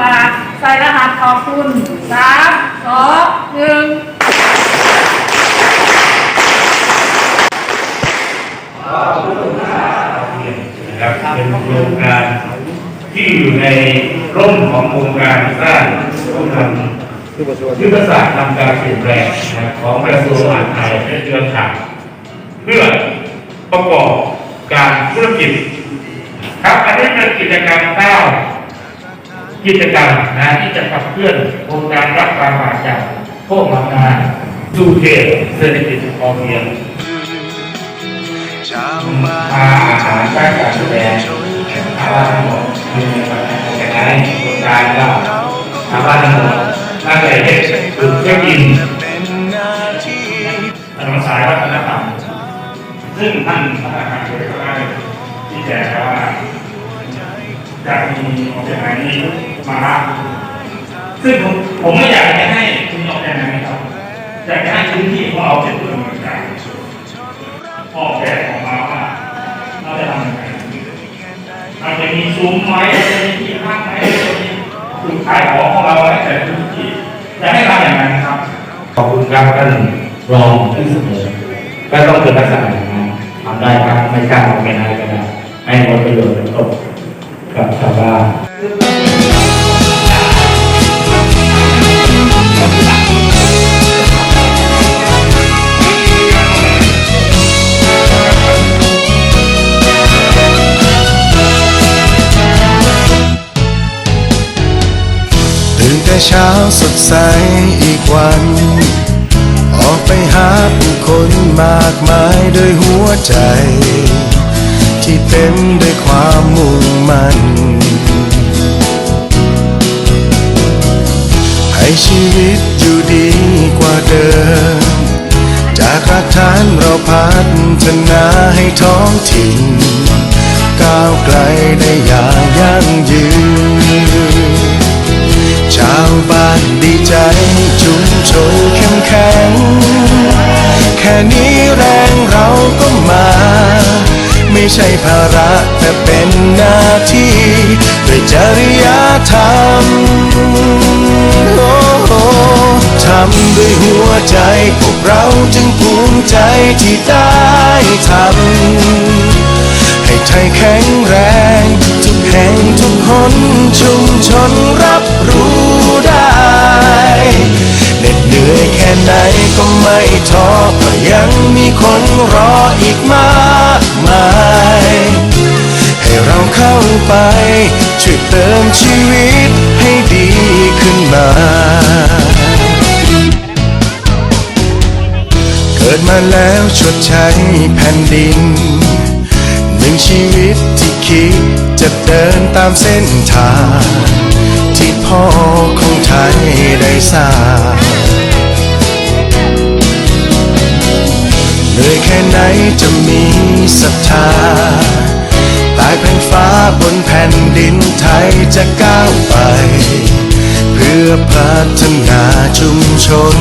กาศใส่รหัสขอบคุณสามสองหนึ่งครับเป็นโครงการที่อยู่ในร่มของโครงการสร้างร่วมกันยุทธศาสตร์นำการเปลี่ยนแปลงของกระทรวงมหาดไทยและเครือข่ายเพื่อประกอบการธุรกิจครับอันนี้เป็นกิจกรรมเก้า กิจกรรมนะที่จะขับเคลื่อนโครงการรับความบาดจากพวกทำงานสู่เขตเศรษฐกิจพอเพียงพาอาหารด้านการแสดงชาวบ้านทั้งหมดมีแต่ไหนโครงการก็ชาวบ้านทั้งหมดตั้งใจเด็กฝึกเช็คอินถนนสายวัฒนธรรมซึ่งท่านพนักงานบริษัทได้ที่แจ้งว่า จะมีโอเคไหนนี้มารับซึ่งผมผมไม่อยากจะให้คุณออกแบบนั้นครับอยากจะให้พื้นที่ของเราเป็นเมืองกลางออกแบบออกมาว่าเราจะทำยังไงเราจะมีซุ้มไหมเราจะมีที่พักไหมเราจะมีจุดขายของของเราไว้แต่พื้นที่จะให้ทำอย่างนั้นครับ ขอบคุณครับท่านรองที่เสนอก็ต้องเป็นลักษณะอย่างนั้นทำได้ครับไม่กล้าออกไปไหนก็ได้ให้ผลประโยชน์เป็นตก กับชาวบ้านตื่นแต่เช้าสดใสอีกวัน ออกไปหาผู้คนมากมายด้วยหัวใจ ที่เต็มด้วยความมุ่งมั่น ให้ชีวิตอยู่ดีกว่าเดิม จากรากฐานเราพัฒนาให้ท้องถิ่น ก้าวไกลได้อย่างยั่งยืน ชาวบ้านดีใจชุมชนเข้มแข็ง แค่นี้แรงเรา ไม่ใช่ภาระแต่เป็นหน้าที่ด้วยจริยธรรมโอ้โหทำด้วยหัวใจ พวกเราจึงภูมิใจที่ได้ทำให้ไทยแข็งแรง ทุกแห่งทุกคนชุมชนรับรู้ได้เหน็ดเหนื่อยแค่ไหนก็ไม่ท้อเพราะยังมีคนรออีกมาก ไป ช่วยเติมชีวิตให้ดีขึ้นมา เกิดมาแล้วชดใช้แผ่นดิน หนึ่งชีวิตที่คิดจะเดินตามเส้นทาง ที่พ่อของไทยได้สร้างเหนื่อยแค่ไหนจะมีศรัทธา ไทยจะก้าวไป เพื่อพัฒนาชุมชน